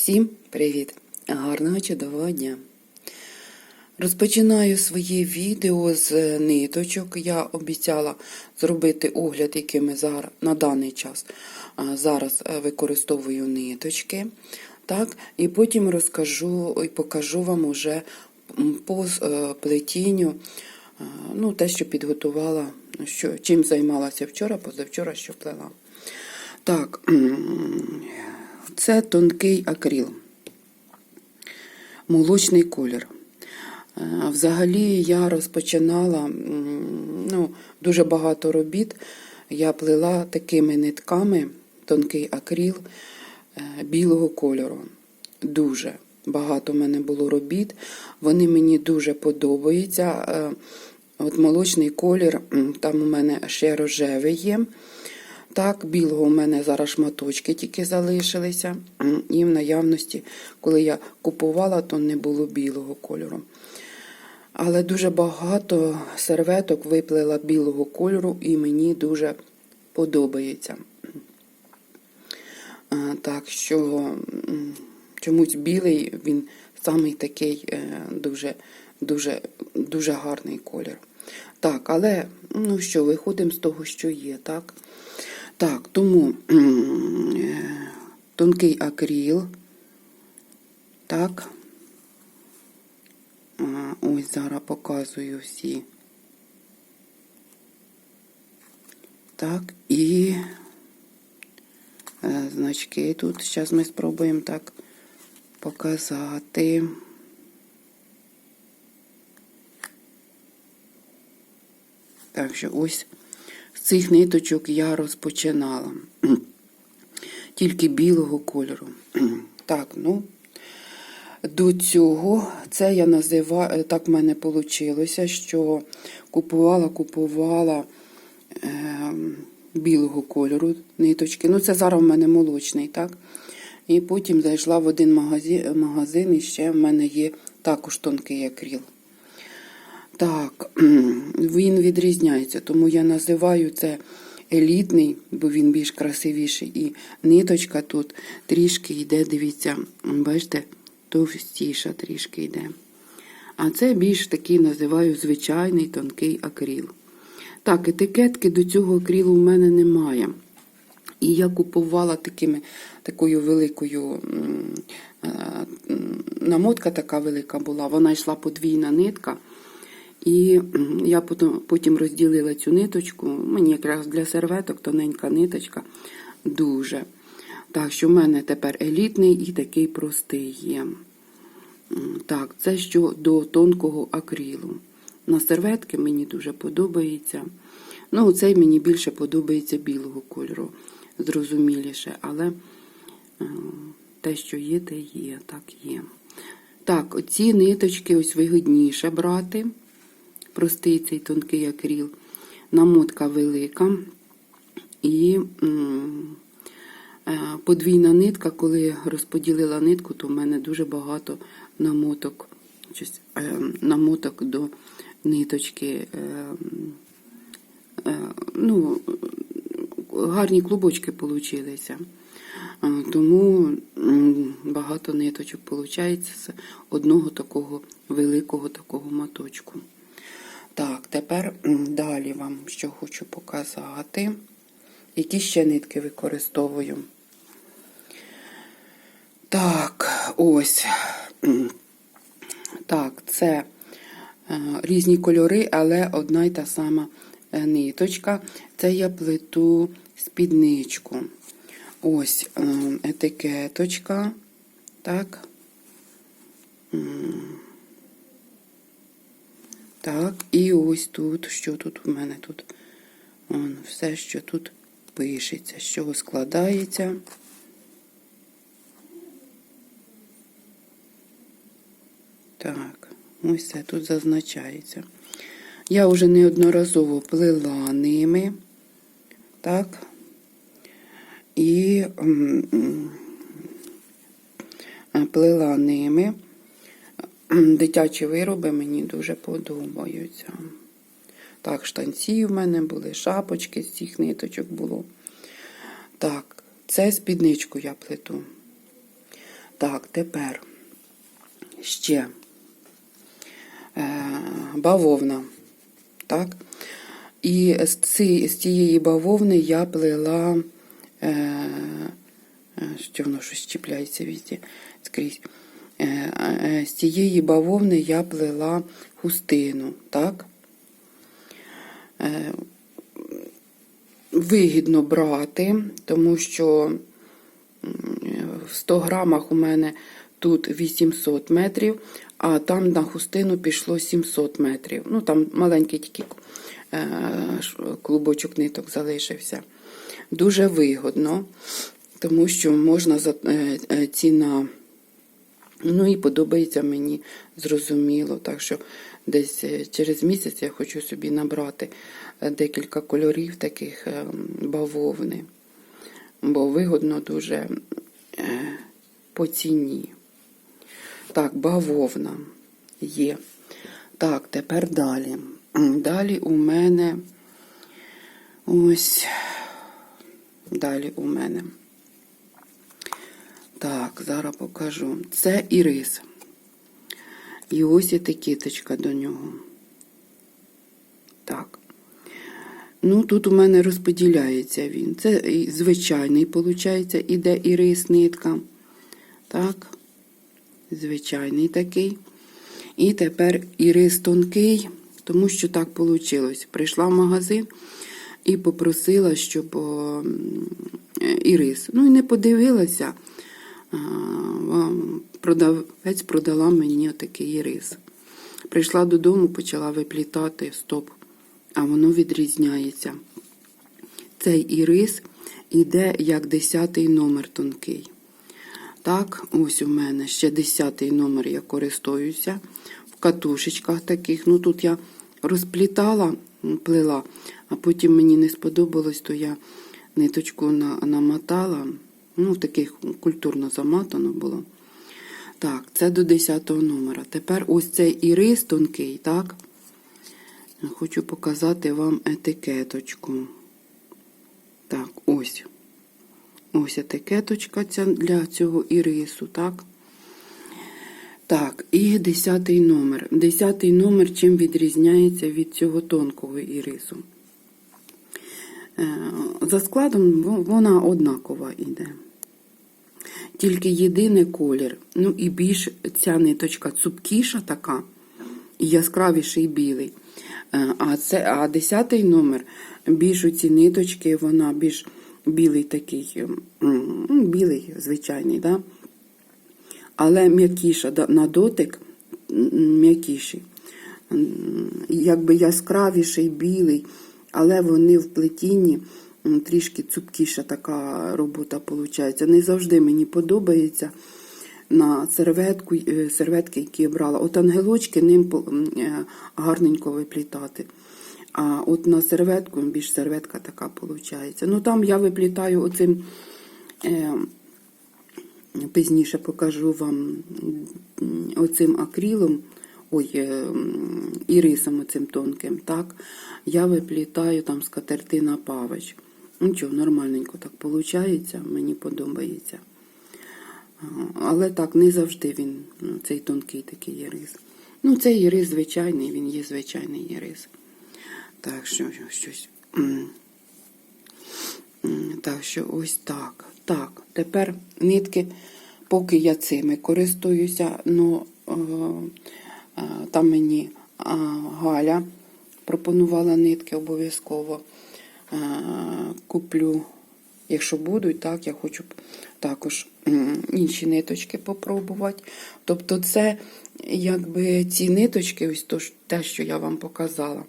Всім привіт! Гарного чудового дня! Розпочинаю своє відео з ниточок. Я обіцяла зробити огляд, якими зараз на даний час зараз е, використовую ниточки. Так, і потім розкажу і покажу вам уже по е, плетінню ну, те, що підготувала, що, чим займалася вчора, позавчора, що плела. Так, це тонкий акрил, молочний колір. Е, Взагалі я розпочинала ну, дуже багато робіт. Я плела такими нитками тонкий акрил е, білого кольору. Дуже багато в мене було робіт. Вони мені дуже подобаються. Е, От молочний колір, там у мене ще рожевий є. Так, білого у мене зараз шматочки тільки залишилися. І в наявності, коли я купувала, то не було білого кольору. Але дуже багато серветок виплела білого кольору і мені дуже подобається. Так що чомусь білий, він самий такий е, дуже, дуже, дуже гарний колір. Так, але ну що, виходимо з того, що є, так? Так, тому тонкий акрил. Так. Ось зараз показую всі. Так, і е, значки тут. Зараз ми спробуємо так показати. Так що ось цих ниточок я розпочинала. Тільки білого кольору. Так, ну. До цього це я називаю, так в мене вийшло, що купувала, купувала е, білого кольору ниточки. Ну, це зараз в мене молочний, так? І потім зайшла в один магазин, магазин і ще в мене є також тонкий акрил. Так, він відрізняється, тому я називаю це елітний, бо він більш красивіший. І ниточка тут трішки йде, дивіться, бачите, товстіша трішки йде. А це більш такий називаю звичайний тонкий акрил. Так, етикетки до цього акрилу в мене немає. І я купувала такими, такою великою намотка така велика була, вона йшла подвійна нитка. І я потім, розділила цю ниточку. Мені якраз для серветок тоненька ниточка дуже. Так що в мене тепер елітний і такий простий є. Так, це що до тонкого акрилу. На серветки мені дуже подобається. Ну, цей мені більше подобається білого кольору, зрозуміліше, але е, те, що є, те є, так є. Так, оці ниточки ось вигідніше брати. Простий цей тонкий акрил. Намотка велика. І е, подвійна нитка, коли розподілила нитку, то в мене дуже багато намоток, щось, е, намоток до ниточки. е, ну, гарні клубочки получилися. Тому багато ниточок виходить з одного такого великого такого моточку. Так, тепер далі вам що хочу показати. Які ще нитки використовую. Так, ось. Так, це е, різні кольори, але одна й та сама е, ниточка. Це я плету спідничку. Ось етикеточка. Так. Так, і ось тут, що тут у мене тут? Вон, все, що тут пишеться, чого складається. Так, ось це тут зазначається. Я вже неодноразово плела ними. Так. І плела ними. Дитячі вироби мені дуже подобаються. Так, штанці в мене були, шапочки з цих ниточок було. Так, це спідничку я плету. Так, тепер ще е, бавовна. Так? І з, ці, з цієї бавовни я плела, е, е, що воно щось чіпляється везде, скрізь. Е, е, з цієї бавовни я плела хустину. Так? Е, вигідно брати, тому що в 100 грамах у мене тут 800 метрів, а там на хустину пішло 700 метрів. Ну, там маленький тільки клубочок ниток залишився. Дуже вигодно, тому що можна ціна. Ну і подобається мені зрозуміло. Так що десь е, через місяць я хочу собі набрати е, декілька кольорів таких е, бавовни, бо вигодно дуже по ціні. Так, бавовна є. Так, тепер далі. Далі у мене ось. Далі у мене. Так, зараз покажу. Це ірис. І ось етикеточка до нього. Так. Ну, тут у мене розподіляється він. Це звичайний, виходить, іде ірис нитка. Так. Звичайний такий. І тепер ірис тонкий, тому що так вийшло. Прийшла в магазин і попросила, щоб ірис. Ну і не подивилася. Продавець продала мені отакий ірис. Прийшла додому, почала виплітати стоп, а воно відрізняється. Цей ірис іде як десятий номер тонкий. Так, ось у мене ще десятий номер я користуюся в катушечках таких. Ну тут я розплітала, плела, а потім мені не сподобалось, то я ниточку на, намотала. Ну, таких культурно заматано було. Так, це до 10 номера. Тепер ось цей ірис тонкий, так? Хочу показати вам етикеточку. Так, ось. Ось етикеточка ця для цього ірису, так? Так, і 10 номер. 10 номер чим відрізняється від цього тонкого ірису. Е, За складом вона однакова йде. Тільки єдиний колір. Ну і більш ця ниточка цупкіша така, і яскравіший білий. Е, А це а 10 номер більш у ці ниточки, вона більш білий такий, ну, білий, звичайний, да? але м'якіша на дотик м'якіший. Якби яскравіший білий, але вони в плетінні трішки цупкіша така робота виходить. Не завжди мені подобається на серветку, е, серветки, які я брала. От ангелочки ним е, гарненько виплітати. А от на серветку більш серветка така виходить. Ну там я виплітаю оцим. Е, Пізніше покажу вам оцим акрилом, ой, ірисом оцим тонким, так, я виплітаю там скатертина павич. Нічого, нормальненько так виходить, мені подобається. Але так, не завжди він, ну, цей тонкий такий ірис. Ну, цей ірис звичайний, він є звичайний ірис. Так, що щось. Так що ось так. Так, тепер нитки, поки я цими користуюся, ну е, е, там мені Галя пропонувала нитки обов'язково. Е, куплю, якщо будуть, так, я хочу також інші ниточки попробувати. Тобто, це якби ці ниточки, ось то, те, що я вам показала,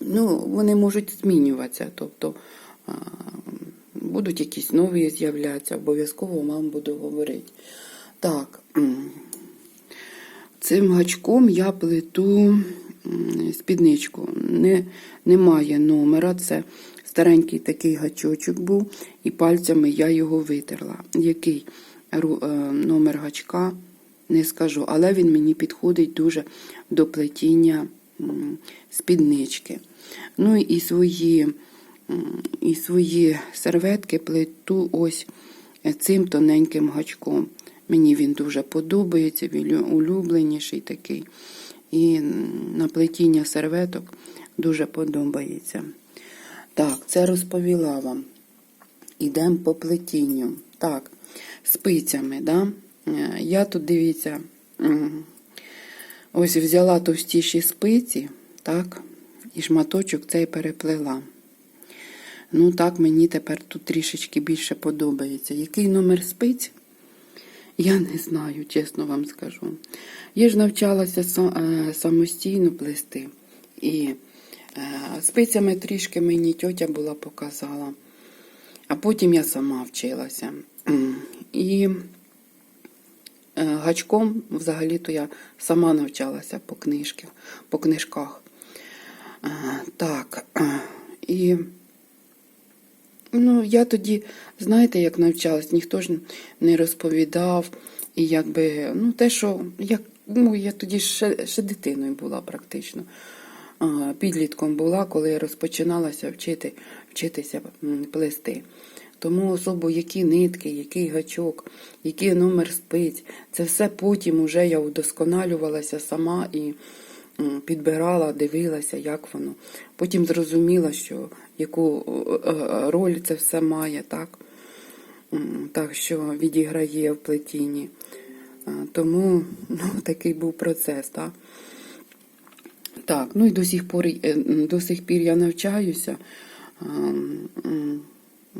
ну, вони можуть змінюватися. Тобто будуть якісь нові з'являтися, обов'язково вам буду говорити. Так, цим гачком я плету м, спідничку. Не, немає номера, це старенький такий гачочок був, і пальцями я його витерла. Який е, номер гачка, не скажу, але він мені підходить дуже до плетіння спіднички. Ну і свої, і свої серветки плету ось цим тоненьким гачком. Мені він дуже подобається, він улюбленіший такий. І на плетіння серветок дуже подобається. Так, це розповіла вам. Ідемо по плетінню. Так, спицями, да? Е, Я тут дивіться, ось взяла товстіші спиці, так, і шматочок цей переплела. Ну, так, мені тепер тут трішечки більше подобається. Який номер спиць? Я не знаю, чесно вам скажу. Я ж навчалася е, самостійно плести. І е, спицями трішки мені тьотя була показала. А потім я сама вчилася. І е, гачком взагалі-то я сама навчалася по книжках, по книжках. Так. І ну, я тоді, знаєте, як навчалась, ніхто ж не розповідав. І якби, ну, те, що як, ну, я тоді ще, ще дитиною була практично. Підлітком була, коли я розпочиналася вчити, вчитися плести. Тому особо які нитки, який гачок, який номер спиць, це все потім уже я удосконалювалася сама і підбирала, дивилася, як воно. Потім зрозуміла, що яку е, е, роль це все має, так? Так що відіграє в плетінні. Тому ну, такий був процес, так? Так, ну і до сих пор, е, до сих пір я навчаюся,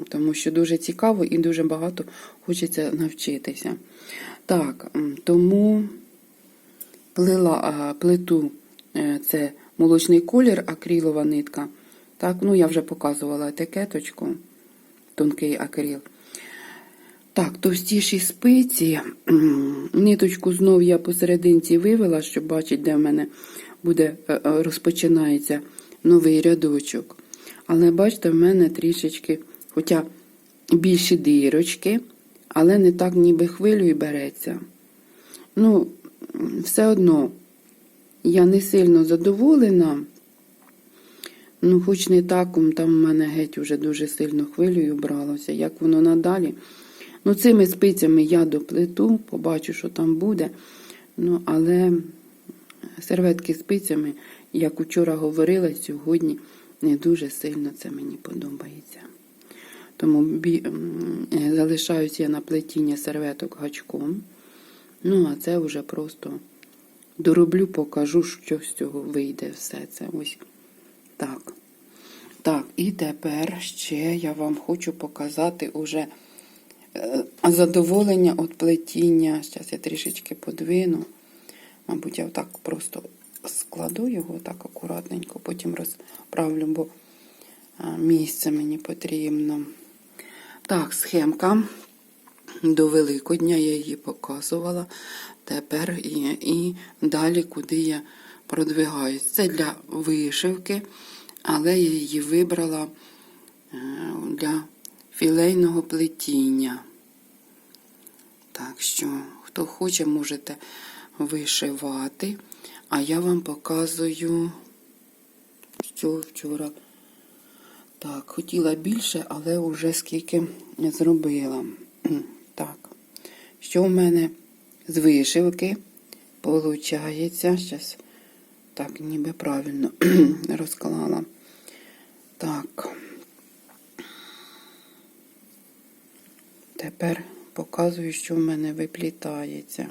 тому що дуже цікаво і дуже багато хочеться навчитися. Так, тому плила, а, плиту е, це молочний колір, акрилова нитка. Так, ну я вже показувала етикеточку, тонкий акрил. Так, товстіші спиці. Ниточку знов я посерединці вивела, щоб бачити, де в мене буде е, е, розпочинається новий рядочок. Але бачите, в мене трішечки, хоча більші дирочки, але не так ніби хвилю береться. Ну, все одно я не сильно задоволена. Ну, хоч не так, там в мене геть уже дуже сильно хвилею бралося. Як воно надалі. Ну, цими спицями я доплету, побачу, що там буде. Ну, але серветки спицями, як вчора говорила, сьогодні не дуже сильно це мені подобається. Тому бі... залишаюся я на плетіння серветок гачком. Ну, а це вже просто дороблю, покажу, що з цього вийде все це. Ось так. Так, і тепер ще я вам хочу показати уже е, задоволення від плетіння. Зараз я трішечки подвину. Мабуть, я так просто складу його так акуратненько, потім розправлю, бо місце мені потрібно. Так, схемка. До Великодня я її показувала. Тепер і, і далі, куди я продвигаюсь. Це для вишивки, але я її вибрала е, для філейного плетіння. Так що, хто хоче, можете вишивати. А я вам показую, що вчора. Так, хотіла більше, але вже скільки зробила. Так, що в мене з вишивки получається? Зараз так, ніби правильно розклала. Так. Тепер показую, що в мене виплітається.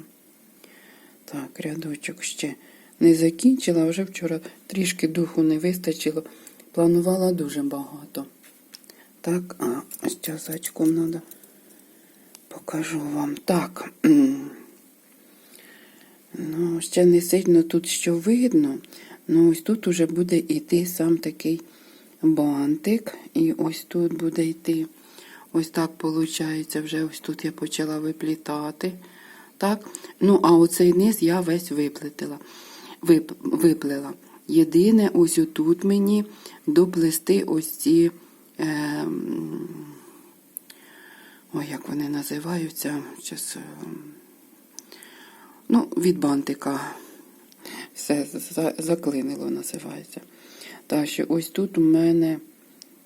Так, рядочок ще не закінчила, вже вчора трішки духу не вистачило. Планувала дуже багато. Так, а ось часочком треба покажу вам. Так. Ну, ще не сильно тут що видно. Ну, ось тут уже буде йти сам такий бантик. І ось тут буде йти. Ось так виходить, вже ось тут я почала виплітати. Так? Ну, а оцей низ я весь виплетила, вип, виплела. Єдине, ось отут мені доплести ось ці. Е, ой, як вони називаються? Щас, е, ну, від бантика. Все заклинило, називається. Так що ось тут у мене,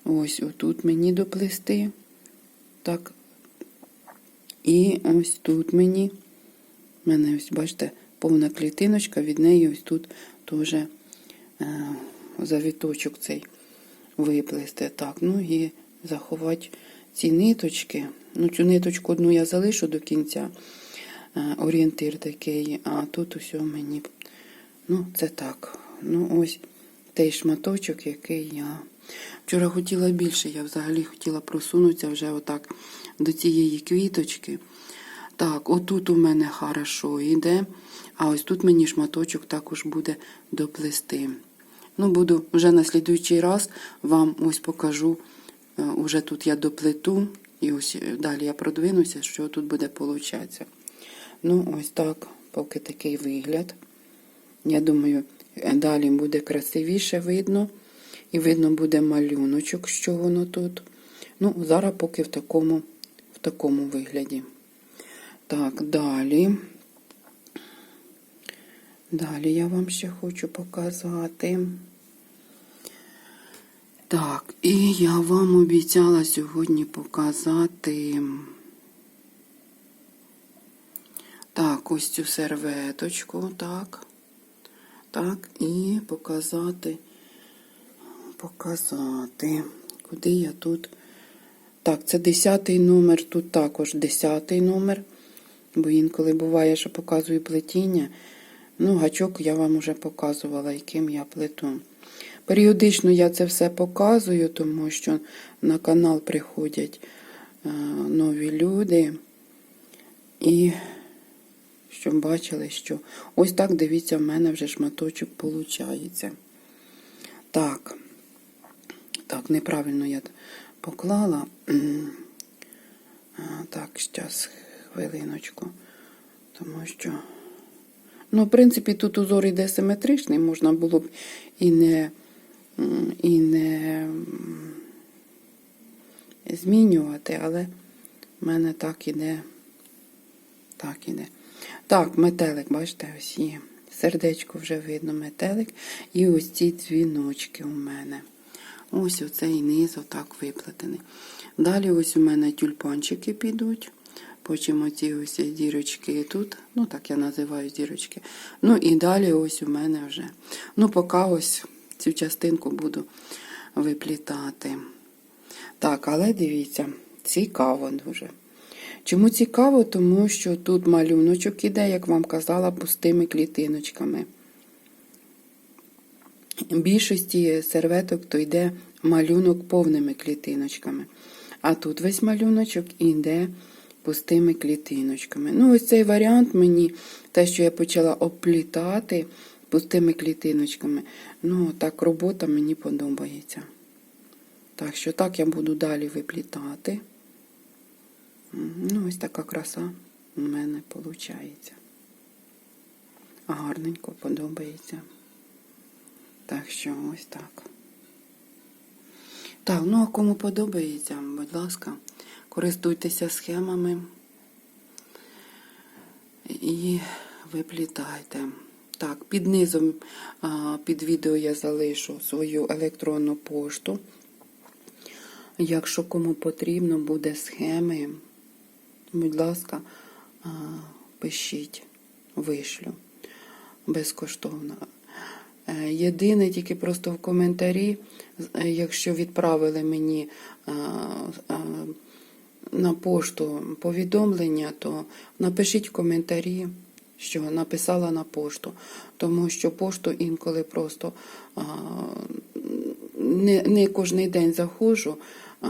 ось отут мені доплести. Так, І ось тут мені, в мене ось, бачите, повна клітиночка, від неї ось тут теж е, завіточок цей виплести. Так, ну і заховати ці ниточки. Ну, цю ниточку одну я залишу до кінця. Е, орієнтир такий, а тут усе мені. Ну, це так. Ну, ось той шматочок, який я. Вчора хотіла більше, я взагалі хотіла просунутися вже отак до цієї квіточки. Так, отут у мене хорошо йде, а ось тут мені шматочок також буде доплести. Ну, буду вже на слідуючий раз вам ось покажу. е, Уже тут я доплету, і ось е, далі я продвинуся, що тут буде получатися. Ну, ось так, поки такий вигляд. Я думаю, далі буде красивіше видно. І видно буде малюночок, що воно тут. Ну, зараз поки в такому, в такому вигляді. Так, далі. Далі я вам ще хочу показати. Так, і я вам обіцяла сьогодні показати. Так, ось цю серветочку, так. Так, і показати, показати, куди я тут. Так, це 10 номер, тут також 10 номер, бо інколи буває, що показую плетіння. Ну, гачок я вам вже показувала, яким я плету. Періодично я це все показую, тому що на канал приходять е, нові люди. І щоб бачили, що ось так, дивіться, в мене вже шматочок виходить. Так, так, неправильно я поклала. Так, зараз, хвилиночку. Тому що, ну, в принципі, тут узор іде симетричний, можна було б і не, і не змінювати, але в мене так іде. Так іде. Так, метелик, бачите, ось є. Сердечко вже видно метелик. І ось ці дзвіночки у мене. Ось оцей низ отак виплетений. Далі ось у мене тюльпанчики підуть. Потім оці ось дірочки тут. Ну, так я називаю дірочки. Ну і далі ось у мене вже. Ну, поки ось цю частинку буду виплітати. Так, але дивіться, цікаво дуже. Чому цікаво? Тому що тут малюночок іде, як вам казала, пустими клітиночками. В більшості серветок то йде малюнок повними клітиночками. А тут весь малюночок іде пустими клітиночками. Ну, ось цей варіант мені, те, що я почала оплітати пустими клітиночками. Ну, так робота мені подобається. Так що так я буду далі виплітати. Ну, ось така краса у мене виходить. Гарненько подобається. Так що ось так. Так, ну а кому подобається, будь ласка, користуйтеся схемами і виплітайте. Так, під низом під відео я залишу свою електронну пошту. Якщо кому потрібно буде схеми, будь ласка, пишіть, вишлю безкоштовно. Е, Єдине, тільки просто в коментарі, е, якщо відправили мені на пошту повідомлення, то напишіть в коментарі, що написала на пошту, тому що пошту інколи просто не, не кожен день заходжу. А,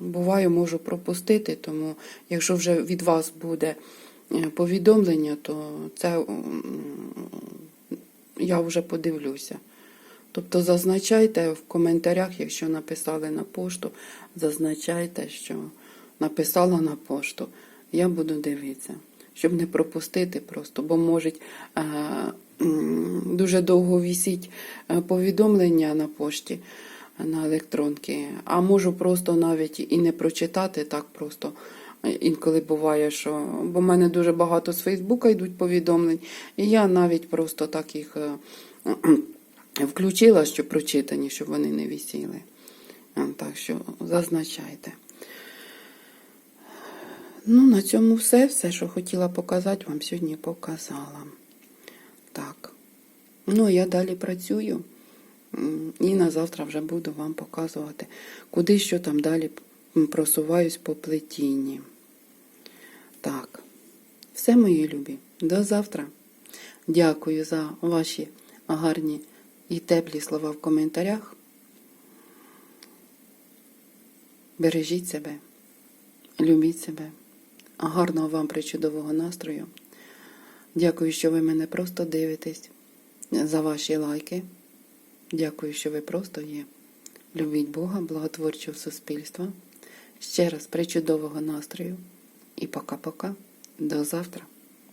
Буває, можу пропустити, тому якщо вже від вас буде е, повідомлення, то це я вже подивлюся. Тобто зазначайте в коментарях, якщо написали на пошту, зазначайте, що написала на пошту. Я буду дивитися, щоб не пропустити просто, бо можуть е, дуже довго вісіть е, повідомлення на пошті на електронки, а можу просто навіть і не прочитати так просто. Інколи буває, що бо в мене дуже багато з Фейсбука йдуть повідомлень, і я навіть просто так їх е, включила, що прочитані, щоб вони не висіли. Так що зазначайте. Ну, на цьому все. Все, що хотіла показати, вам сьогодні показала. Так. Ну, я далі працюю. І на завтра вже буду вам показувати, куди що там далі просуваюсь по плетінні. Так. Все, мої любі. До завтра. Дякую за ваші гарні і теплі слова в коментарях. Бережіть себе, любіть себе. Гарного вам причудового настрою. Дякую, що ви мене просто дивитесь за ваші лайки. Дякую, що ви просто є. Любіть Бога, благотворчого суспільства. Ще раз причудового настрою. І пока-пока. До завтра.